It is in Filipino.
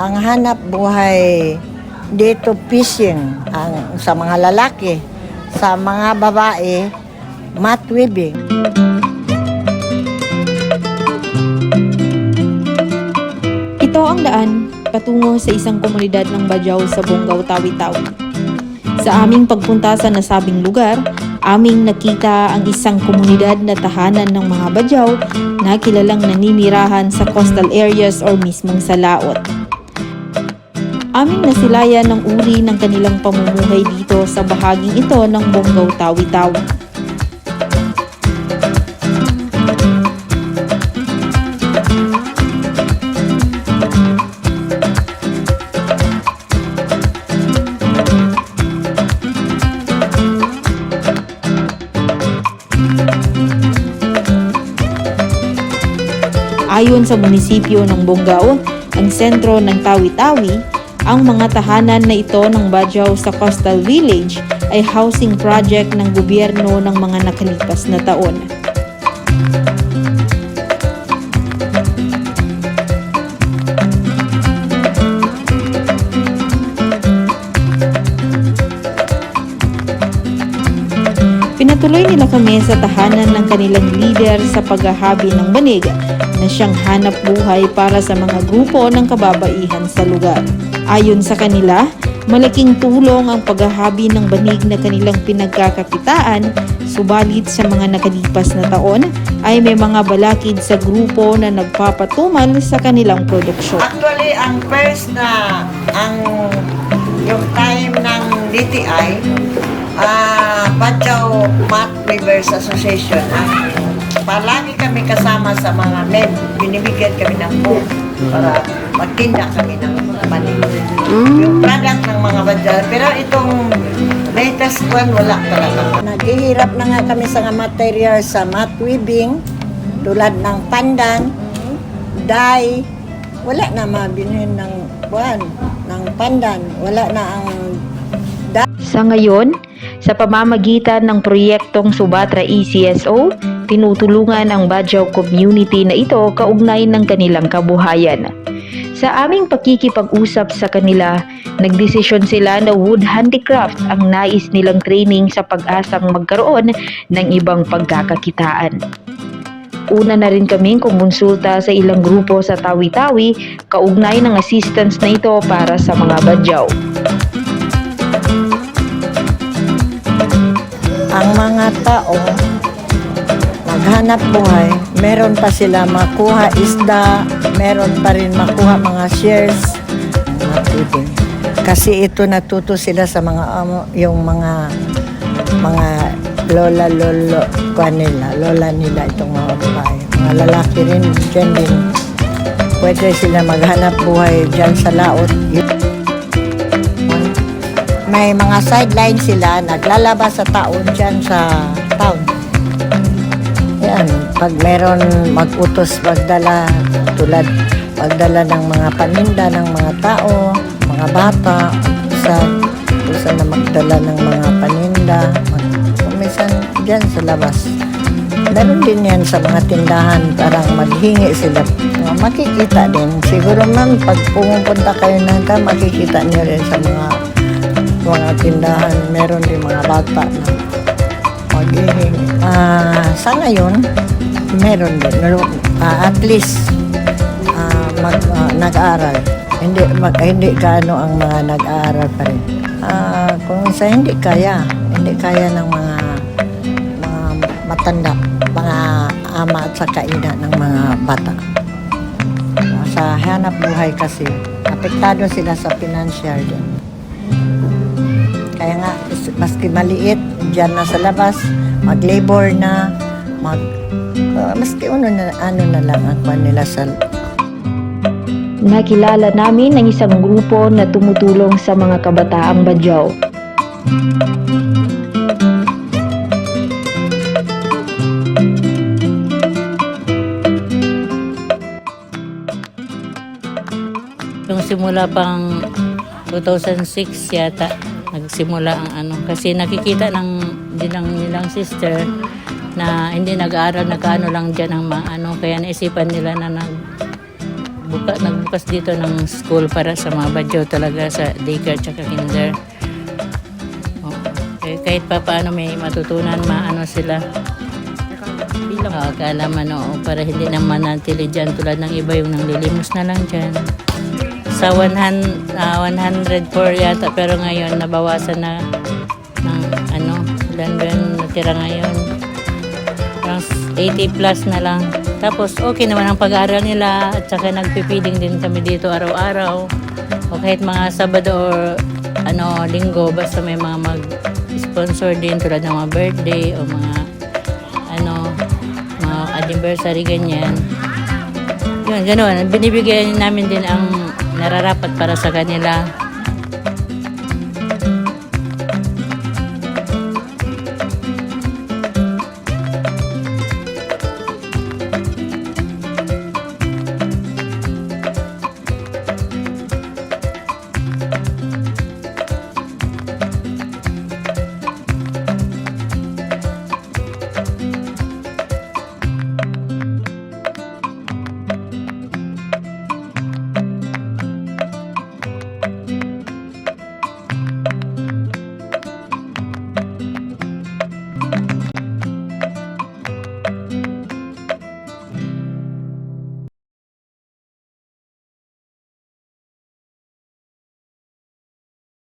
ang hanap buhay dito fishing ang sa mga lalaki, sa mga babae mat weaving. Ito ang daan patungo sa isang komunidad ng Bajaw sa Bonggao, Tawi-Tawi. Sa aming pagpunta sa nasabing lugar, aming nakita ang isang komunidad na tahanan ng mga Bajaw na kilalang naninirahan sa coastal areas or mismong sa laot. Aming nasilayan ng uri ng kanilang pamumuhay dito sa bahaging ito ng Bonggao, Tawi-Tawi. Ayon sa munisipyo ng Bonggao, ang sentro ng Tawi-Tawi, ang mga tahanan na ito ng Bajaw sa Coastal Village ay housing project ng gobyerno ng mga nakalipas na taon. Pinatuloy nila kami sa tahanan ng kanilang leader sa paghahabi ng banig na siyang hanap buhay para sa mga grupo ng kababaihan sa lugar. Ayon sa kanila, malaking tulong ang paghahabi ng banig na kanilang pinagkakakitaan, subalit sa mga nakalipas na taon ay may mga balakid sa grupo na nagpapatumal sa kanilang produksyon. Actually, ang first na ang yung time ng DTI, ah Bajaw Mat Weavers Association, ang palagi kami kasama sa mga men. Binibigyan kami ng book para magtinda kami ng money. Yung product ng mga Bajaw. Pero itong latest one, wala talaga. Naghihirap na nga kami sa mga material sa mat weaving, tulad ng pandan, dye, wala na mabinin ng buwan, ng pandan. Wala na ang Sa ngayon, sa pamamagitan ng proyektong Subatra ECSO, tinutulungan ang Bajaw community na ito kaugnay ng kanilang kabuhayan. Sa aming pakikipag-usap sa kanila, nagdesisyon sila na wood handicraft ang nais nilang training sa pag-asang magkaroon ng ibang pagkakakitaan. Una na rin kaming kumonsulta sa ilang grupo sa Tawi-Tawi kaugnay ng assistance na ito para sa mga Badyaw. ang mga tao maghanap buhay, meron pa sila makuha isda, meron pa rin makuha mga shares. Kasi ito natuto sila sa mga amo, yung mga mga lola lolo kanila, lola nila itong mga babae. Mga lalaki rin dyan din. Pwede sila maghanap buhay dyan sa laot. May mga sideline sila, naglalabas sa taon dyan sa town. Yan, pag meron mag-utos magdala, tulad magdala ng mga paninda ng mga tao, mga bata, sa usa na magdala ng mga paninda, mag, minsan dyan sa labas. Meron din yan sa mga tindahan, parang maghingi sila. Makikita din. Siguro ma'am, pag pumupunta kayo ng ka, makikita niyo rin sa mga mga tindahan, meron din mga bata na maghihingi. Ah, sa ngayon, meron din. Ah, at least, ah, mag, ah, nag-aaral. Hindi, mag, hindi gaano ang mga nag-aaral pa rin. Ah, kung sa hindi kaya, hindi kaya ng mga mga matanda, mga ama at saka ina ng mga bata. Ah, Sa hanap buhay kasi, apektado sila sa financial din. Kaya nga, maski maliit, dyan na sa labas, mag-labor na, mag, uh, maski ano na, ano na lang ang kwan nila sa Nakilala namin ang isang grupo na tumutulong sa mga kabataang Badyaw. Yung simula pang 2006 yata nagsimula ang ano kasi nakikita ng nilang nilang sister na hindi nag-aaral nagkaano lang diyan ang mga ano kaya naisipan nila na nag buka, nagbukas dito ng school para sa mga badyo talaga sa daycare tsaka kinder. Oh, eh, kahit pa paano may matutunan, maano sila. Oo, kaalaman oo, para hindi na manatili dyan tulad ng iba yung nanglilimos na lang dyan. Sa 100, ah, 104 yata pero ngayon nabawasan na ng ano, ilan ba natira ngayon? Parang 80 plus na lang. Tapos okay naman ang pag-aaral nila at saka nagpipiding din kami dito araw-araw. O kahit mga Sabado or ano, linggo, basta may mga mag-sponsor din tulad ng mga birthday o mga ano, mga anniversary ganyan. Yun, ganun. Binibigyan namin din ang nararapat para sa kanila.